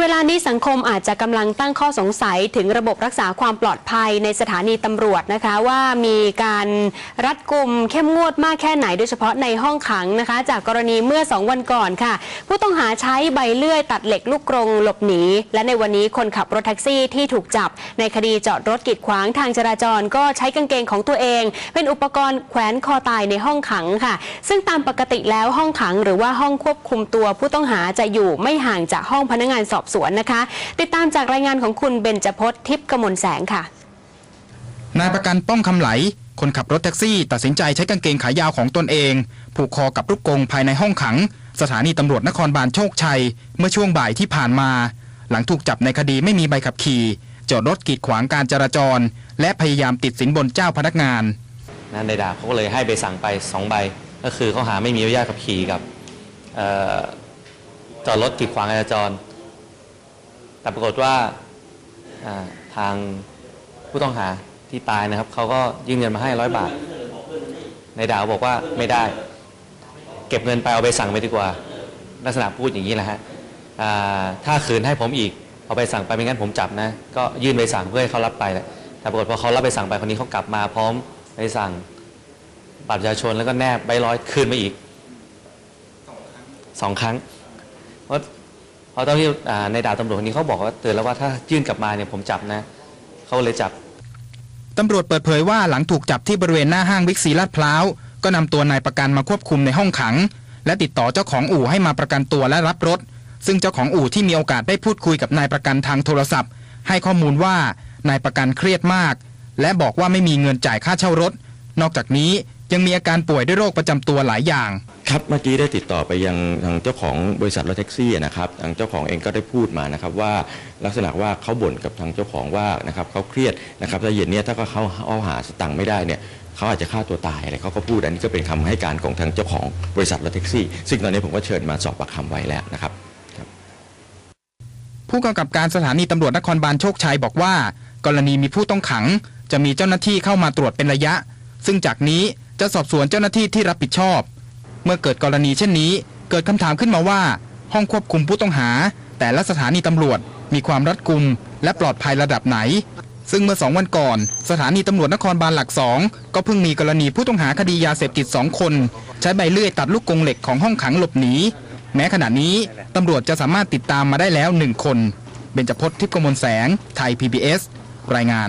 เวลานี้สังคมอาจจะกำลังตั้งข้อสงสัยถึงระบบรักษาความปลอดภัยในสถานีตำรวจนะคะ ว่ามีการรัดกุมเข้มงวดมากแค่ไหนโดยเฉพาะในห้องขังนะคะ จากกรณีเมื่อ 2 วันก่อนค่ะ ผู้ต้องหาใช้ใบเลื่อยตัดเหล็กลูกกรงหลบหนี และในวันนี้คนขับรถแท็กซี่ที่ถูกจับ ในคดีจอดรถกีดขวางทางจราจร ก็ใช้กางเกงของตัวเอง เป็นอุปกรณ์แขวนคอตายในห้องขังค่ะ ซึ่งตามปกติแล้วห้องขังหรือว่าห้องควบคุมตัวผู้ต้องหาจะอยู่ไม่ห่างจากห้องพนักงานสอบสวนนะคะ ติดตามจากรายงานของคุณเบญจพจน์ทิพย์กมลแสงค่ะ นายประกันป้องคำไหล คนขับรถแท็กซี่ ตัดสินใจใช้กางเกงขายาวของตนเอง ผูกคอกับลูกกรงภายในห้องขัง สถานีตำรวจนครบาลโชคชัย เมื่อช่วงบ่ายที่ผ่านมา หลังถูกจับในคดีไม่มีใบขับขี่จอดรถกีดขวางการจราจร และพยายามติดสินบนเจ้าพนักงานนะในดาบเขาก็เลยให้ใบสั่งไปสองใบ ก็คือเขาหาไม่มีอนุญาตขับขี่กับเอ่อจอดรถกีดขวางการจราจร แต่ปรากฏว่าทางผู้ต้องหาที่ตายนะครับเขาก็ยื่นเงินมาให้ร้อยบาทในดาวบอกว่าไม่ได้ เก็บเงินไปเอาใบสั่งไปดีกว่า ลักษณะพูดอย่างนี้แหละฮะถ้าคืนให้ผมอีกเอาใบสั่งไปไม่งั้นผมจับนะ ก็ยื่นใบสั่งเพื่อให้เขารับไปแหละแต่ปรากฏพอเขารับใบสั่งไปคนนี้เขากลับมาพร้อมใบสั่งบัตรประชาชนแล้วก็แนบใบร้อยคืนมาอีกสองครั้งเพราะ เพราะตอนที่ในดาบตำรวจคนนี้เขาบอกว่าเตือนแล้วว่าถ้ายื่นกลับมาเนี่ยผมจับนะเขาเลยจับตำรวจเปิดเผยว่าหลังถูกจับที่บริเวณหน้าห้างวิกซีลาดพร้าวก็นำตัวนายประกันมาควบคุมในห้องขัง และติดต่อเจ้าของอู่ให้มาประกันตัวและรับรถ ซึ่งเจ้าของอู่ที่มีโอกาสได้พูดคุยกับนายประกันทางโทรศัพท์ ให้ข้อมูลว่านายประกันเครียดมาก และบอกว่าไม่มีเงินจ่ายค่าเช่ารถ นอกจากนี้ ยังมีอาการป่วยด้วยโรคประจำตัวหลายอย่าง ครับเมื่อกี้ได้ติดต่อไปยังทางเจ้าของบริษัทรถแท็กซี่นะครับทางเจ้าของเองก็ได้พูดมานะครับว่าลักษณะว่าเขาบ่นกับทางเจ้าของว่านะครับเขาเครียดนะครับถ้าเย็นเนี้ยถ้าเขาเอาหาสตังค์ไม่ได้เนี่ยเขาอาจจะฆ่าตัวตายอะไรเขาก็พูดอันนี้ก็เป็นคำให้การของทางเจ้าของบริษัทรถแท็กซี่ ซึ่งตอนนี้ผมก็เชิญมาสอบปากคำไว้แล้วนะครับผู้กำกับการสถานีตำรวจนครบาลโชคชัยบอกว่า กรณีมีผู้ต้องขัง จะมีเจ้าหน้าที่เข้ามาตรวจเป็นระยะ ซึ่งจากนี้จะสอบสวนเจ้าหน้าที่ที่รับผิดชอบ เมื่อเกิดกรณีเช่นนี้ เกิดคำถามขึ้นมาว่า ห้องควบคุมผู้ต้องหา แต่ละสถานีตำรวจ มีความรัดกุม และปลอดภัยระดับไหน ซึ่งเมื่อสองวันก่อน สถานีตำรวจนครบาลหลักสองก็เพิ่งมีกรณีผู้ต้องหาคดียาเสพติดสองคน ใช้ใบเลื่อยตัดลูกกรงเหล็กของห้องขังหลบหนี แม้ขณะนี้ตำรวจจะสามารถติดตามมาได้แล้วหนึ่งคนเบญจพจน์ทิพย์กมลแสง ไทย PBS รายงาน